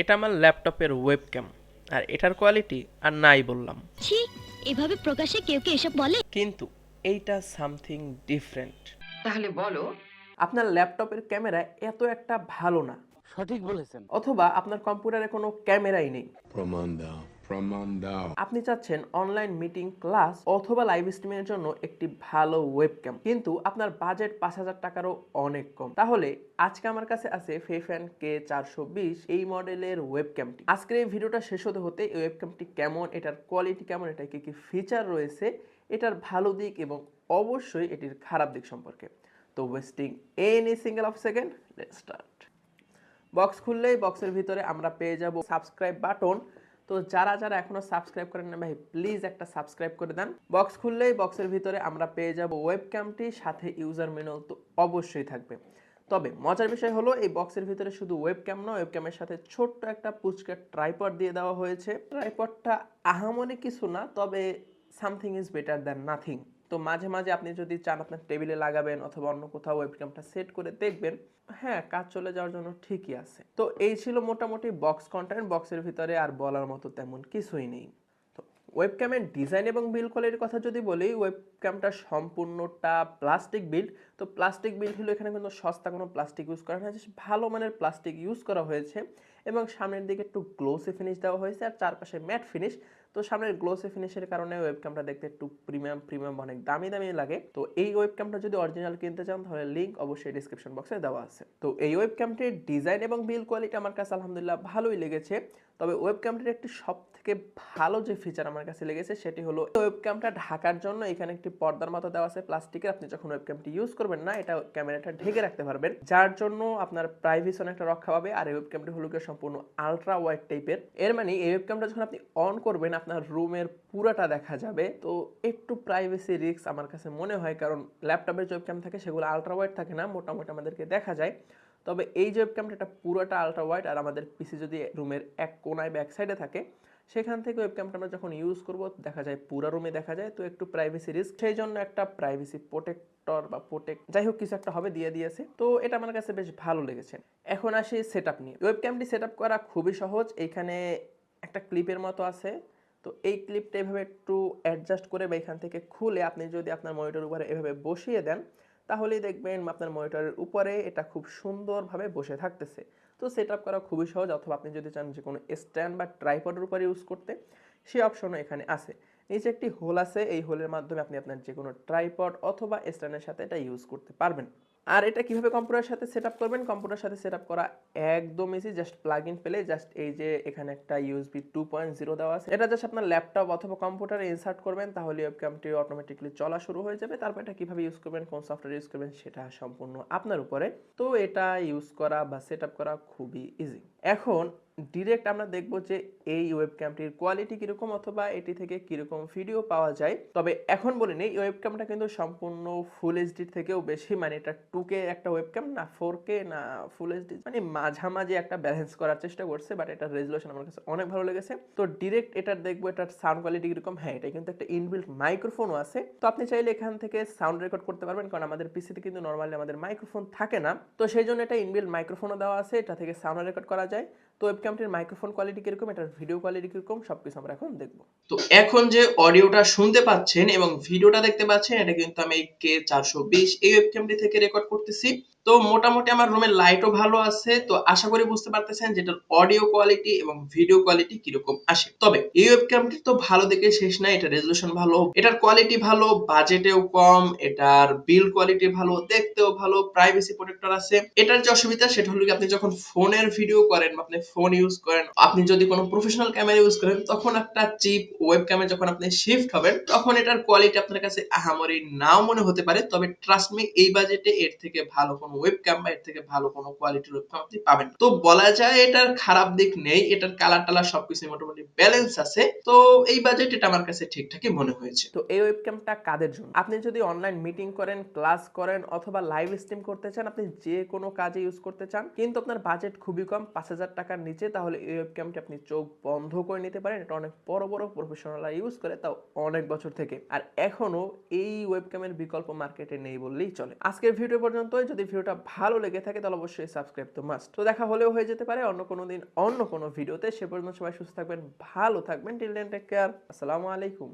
এটা আমার ল্যাপটপের ওয়েব ওয়েবক্যাম আর এটার কোয়ালিটি আর নাই বললাম। ছি এভাবে প্রকাশে কেউ কে এসব বলে? কিন্তু এইটা সামথিং ডিফারেন্ট তাহলে বলো আপনার ল্যাপটপের ক্যামেরা এত একটা ভালো না। সঠিক বলেছেন। অথবা আপনার কম্পিউটারে কোনো ক্যামেরাই নেই। প্রমাণ দাও। আপনি চাচ্ছেন অনলাইন মিটিং ক্লাস অথবা লাইভ স্ট্রিমিংয়ের জন্য একটি ভালো ওয়েবক্যাম কিন্তু আপনার বাজেট পাঁচ হাজার টাকারও অনেক কম। তাহলে আজকে আমার কাছে আছে ফেফ্যান কে চারশো বিশ এই মডেলের ওয়েবক্যামটি আজকের এই ভিডিওটা শেষ হতে হতে এই ওয়েবক্যামটি কেমন, এটার কোয়ালিটি কেমন এটা কি কি ফিচার রয়েছে, এটার ভালো দিক এবং অবশ্যই এটির খারাপ দিক সম্পর্কে। তো wasting any single of second let start box খুললেই বক্সের ভিতরে আমরা পেয়ে যাব সাবস্ক্রাইব বাটন তো যারা যারা এখনও সাবস্ক্রাইব করেন না ভাই প্লিজ একটা সাবস্ক্রাইব করে দেন। বক্স খুললেই বক্সের ভিতরে আমরা পেয়ে যাব ওয়েবক্যামটি সাথে ইউজার ম্যানুয়াল তো অবশ্যই থাকবে। তবে মজার বিষয় হলো, এই বক্সের ভিতরে শুধু ওয়েবক্যাম নয় ওয়েবক্যামের সাথে ছোট্ট একটা পুচকে ট্রাইপড দিয়ে দেওয়া হয়েছে। ট্রাইপডটা আহামনে কিছু না, তবে something is better than nothing তো মাঝে মাঝে আপনি যদি চান আপনার টেবিলে লাগাবেন অথবা অন্য কোথাও ওয়েবক্যামটা সেট করে দেখবেন হ্যাঁ কাজ চলে যাওয়ার জন্য ঠিকই আছে। তো এই ছিল মোটামুটি বক্স কন্টেন্ট বক্সের ভিতরে আর বলার মতো তেমন কিছুই নেই। তো ওয়েবক্যামের ডিজাইন এবং বিল কোয়ালিটির কথা যদি বলি ওয়েবক্যামটা সম্পূর্ণটা প্লাস্টিক বিল্ড তো প্লাস্টিক বিল্ড হলো এখানে কিন্তু সস্তা কোনো প্লাস্টিক ইউজ করা হয়েছে ভালো মানের প্লাস্টিক ইউজ করা হয়েছে এবং সামনের দিকে একটু গ্লোসি ফিনিশ দেওয়া হয়েছে আর চারপাশে ম্যাট ফিনিশ তো সামনের গ্লোসি ফিনিশের কারণে ওয়েবক্যামটা দেখতে একটু প্রিমিয়াম প্রিমিয়াম অনেক দামি দামি লাগে। তো এই ওয়েবক্যামটা যদি অরিজিনাল কিনতে চান, তাহলে লিঙ্ক অবশ্যই ডিসক্রিপশন বক্সে দেওয়া আছে। তো এই ওয়েবক্যামটির ডিজাইন এবং বিল কোয়ালিটি আমার কাছে আলহামদুলিল্লাহ ভালোই লেগেছে। তবে ওয়েবক্যামটির একটি সব থেকে ভালো যে ফিচার আমার কাছে লেগেছে, সেটি হলো ওয়েবক্যামটা ঢাকার জন্য এখানে একটি পর্দার মতো দেওয়া আছে প্লাস্টিকের আপনি যখন ওয়েবক্যামটি ইউজ করবেন না, এটা ক্যামেরাটা ঢেকে রাখতে পারবেন। যার জন্য আপনার প্রাইভেসি অনেকটা রক্ষা পাবে। আর এই ওয়েবক্যামটি হলো সম্পূর্ণ আলট্রা ওয়াইড টাইপের এর। মানে এই ওয়েবক্যামটা যখন আপনি অন করবেন আপনার রুমের পুরাটা দেখা যাবে। তো একটু প্রাইভেসি রিস্ক আমার কাছে মনে হয়, কারণ ল্যাপটপের যে ওয়েবক্যাম থাকে, সেগুলো আলট্রা ওয়াইড থাকে না, মোটামুটি আমাদেরকে দেখা যায়। তবে এই যে ওয়েবক্যামটা এটা পুরোটা আলট্রা ওয়াইড আর আমাদের পিসি যদি রুমের এক কোনায় ব্যাক সাইডে থাকে, সেখান থেকে ওয়েব ওয়েবক্যামটা আমরা যখন ইউজ করব, দেখা যায় পুরো রুমে দেখা যায়। তো একটু প্রাইভেসি রিস্ক সেই জন্য একটা প্রাইভেসি প্রোটেক্টর বা প্রোটেক্ট যাই হোক কিছু একটা হবে দিয়ে দিয়েছে। তো এটা আমার কাছে বেশ ভালো লেগেছে। এখন আসি সেট নিয়ে। ওয়েবক্যামটি সেট করা খুবই সহজ। এইখানে একটা ক্লিপের মতো আছে। তো এই ক্লিপটা এভাবে একটু অ্যাডজাস্ট করে বা এখান থেকে খুলে আপনি যদি আপনার মনিটর উপরে এভাবে বসিয়ে দেন, তাহলেই দেখবেন আপনার মনিটরের উপরে এটা খুব সুন্দরভাবে বসে থাকতেছে। তো সেট আপ করা খুবই সহজ, অথবা আপনি যদি চান যে কোনো স্ট্যান্ড বা ট্রাইপডের উপরে ইউজ করতে সেই অপশনও এখানে আছে। নিচে একটি হোল আছে, এই হোলের মাধ্যমে আপনি আপনার যে কোনো ট্রাইপড অথবা স্ট্যান্ডের সাথে এটা ইউজ করতে পারবেন। আর এটা কীভাবে কম্পিউটারের সাথে সেট আপ করবেন কম্পিউটারের সাথে সেট আপ করা একদম ইজি জাস্ট প্লাগ ইন পেলে জাস্ট এই যে এখানে একটা ইউএসবি টু পয়েন্ট জিরো দেওয়া আছে। এটা জাস্ট আপনার ল্যাপটপ অথবা কম্পিউটারে ইনসার্ট করবেন, তাহলে ওয়েবক্যামটি অটোমেটিকলি চলা শুরু হয়ে যাবে। তারপর এটা কীভাবে ইউজ করবেন, কোন সফটওয়্যার ইউজ করবেন, সেটা সম্পূর্ণ আপনার উপরে। তো এটা ইউজ করা বা সেট আপ করা খুবই ইজি এখন ডিরেক্ট আমরা দেখব যে এই ওয়েবক্যামটির কোয়ালিটি কীরকম অথবা এটি থেকে কীরকম ভিডিও পাওয়া যায়। তবে এখন বলে নেই এই ওয়েবক্যামটা কিন্তু সম্পূর্ণ ফুল এইচডির থেকেও বেশি মানে এটা টু কে একটা ওয়েবক্যাম না ফোর কে না ফুল এইচডি মানে মাঝামাঝি একটা ব্যালেন্স করার চেষ্টা করছে বাট এটার রেজুলেশন আমার কাছে অনেক ভালো লেগেছে। তো ডিরেক্ট এটার দেখব, এটার সাউন্ড কোয়ালিটি কীরকম হ্যাঁ এটা কিন্তু একটা ইনবিল্ট মাইক্রোফোনও আছে। তো আপনি চাইলে এখান থেকে সাউন্ড রেকর্ড করতে পারবেন, কারণ আমাদের পিসিতে কিন্তু নর্মালি আমাদের মাইক্রোফোন থাকে না। তো সেই জন্য এটা ইনবিল্ট মাইক্রোফোনও দেওয়া আছে, এটা থেকে সাউন্ড রেকর্ড করা যায়। তো ওয়েবক্যামটির মাইক্রোফোন কোয়ালিটি কীরকম, এটার ভিডিও কোয়ালিটি কীরকম, সবকিছু আমরা এখন দেখব। তো এখন যে অডিওটা শুনতে পাচ্ছেন এবং ভিডিওটা দেখতে পাচ্ছেন, এটা কিন্তু আমি কে চারশো বিশ এই ওয়েবক্যামটি থেকে রেকর্ড করতেছি। তো মোটামুটি আমার রুমের লাইটও ভালো আছে। তো আশা করি বুঝতে পারতেছেন যেটার অডিও কোয়ালিটি এবং ভিডিও কোয়ালিটি কীরকম আসে। তবে এই ওয়েবক্যামটি তো ভালো দেখে শেষ না এটা রেজলিউশন ভালো। এটার কোয়ালিটি ভালো বাজেটেও কম, এটার বিল কোয়ালিটি ভালো, দেখতেও ভালো প্রাইভেসি প্রোটেক্টর আছে। এটার যে অসুবিধা, সেটা হলো আপনি যখন ফোনের ভিডিও করেন আপনি ফোন ইউজ করেন, আপনি যদি কোনো প্রফেশনাল ক্যামেরা ইউজ করেন, তখন একটা চিপ ওয়েব ক্যামেরা যখন আপনি শিফট হবেন, তখন এটার কোয়ালিটি আপনার কাছে আহামরি নাও মনে হতে পারে। তবে ট্রাস্ট মি এই বাজেটে এর থেকে ভালো কোনো ওয়েব ক্যাম বা এর থেকে ভালো কোনো কোয়ালিটির ওয়েব ক্যাম আপনি পাবেন। তো বলা যায় এটার খারাপ দিক নেই, এটার কালার টালার সবকিছু মোটামুটি ব্যালেন্স আছে। তো এই বাজেট এটা আমার কাছে ঠিকঠাকই মনে হয়েছে। তো এই ওয়েবক্যামটা কাদের জন্য? আপনি যদি অনলাইন মিটিং করেন ক্লাস করেন অথবা লাইভ স্ট্রিম করতে চান, আপনি যে কোনো কাজে ইউজ করতে চান, কিন্তু আপনার বাজেট খুবই কম, পাঁচ হাজার টাকার নিচে, তাহলে এই ওয়েব ওয়েবক্যামটি আপনি চোখ বন্ধ করে নিতে পারেন। এটা অনেক বড় বড় প্রফেশনালরা ইউজ করে, তাও অনেক বছর থেকে। আর এখনও এই ওয়েবক্যামের বিকল্প মার্কেটে নেই বললেই চলে। আজকের ভিডিও পর্যন্ত যদি ভিডিও ভিডিওটা ভালো লেগে থাকে, তাহলে অবশ্যই সাবস্ক্রাইব তো মাস্ট তো দেখা হলেও হয়ে যেতে পারে অন্য কোনো দিন, অন্য কোনো ভিডিওতে সে পর্যন্ত সবাই সুস্থ থাকবেন, ভালো থাকবেন। টিল টেক কেয়ার আসসালামু আলাইকুম।